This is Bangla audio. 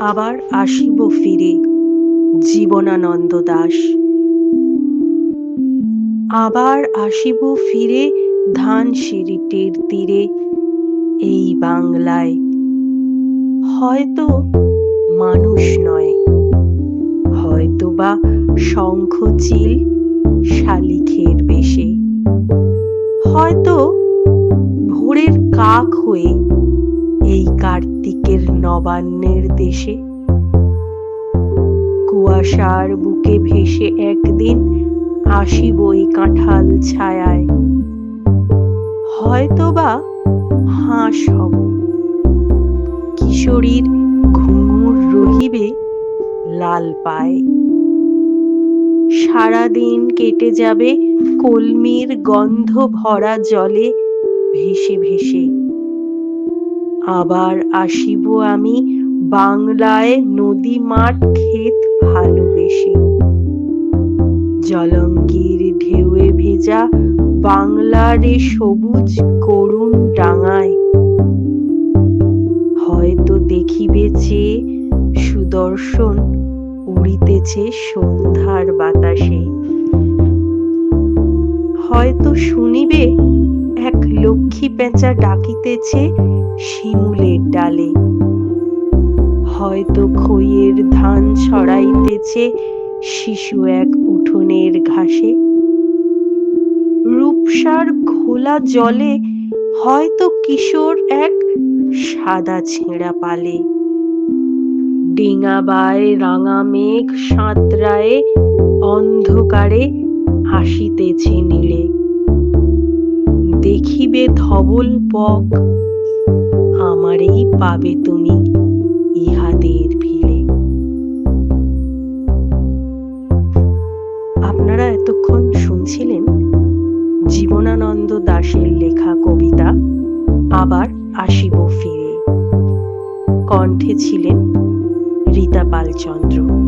আবার আসিব ফিরে, জীবনানন্দ দাস। আবার আসিব ফিরে ধান সিঁড়িটির তীরে, এই বাংলায়। হয়তো মানুষ নয় হয়তো বা শঙ্খচিল শালিখের বেশে। হয়তো ভোরের কাক হয়ে এই কার্তিকের নবান্নের দেশে। কুয়াশার বুকে ভেসে একদিন আসিব এই কাঁঠাল ছায়ায়। হয়তোবা হাঁস হব। কিশোরীর ঘুঙুর রহিবে লাল পায়। সারাদিন কেটে যাবে কলমির গন্ধ ভরা জলে ভেসে ভেসে। আবার আসিব আমি বাংলায় নদী মাঠ ক্ষেত ভালোবেসে। জলঙ্গির ঢেউয়ে ভেজা বাংলার সবুজ করুণ ডাঙায়। হয়তো দেখিবে চেয়ে সুদর্শন উড়িতেছে সন্ধ্যার বাতাসে। হয়তো শুনিবে এক লক্ষ্মী পেঁচা ডাকিতেছে শিমুলের ডালে। হয়তো খইয়ের ধান ছড়াইতেছে শিশু এক উঠোনের ঘাসে। রূপসার ঘোলা জলে হয়তো কিশোর এক সাদা ছেঁড়া পালে। ডিঙাবায় রাঙা মেঘ সাঁতরায়ে অন্ধকারে হাসিতেছে নীলে। দেখিবে ধবল পক আমারেই পাবে তুমি ইহাদের ভিড়ে। আপনারা এতক্ষণ শুনছিলেন জীবনানন্দ দাশের লেখা কবিতা, আবার আসিব ফিরে। কণ্ঠে ছিলেন রীতা পালচন্দ্র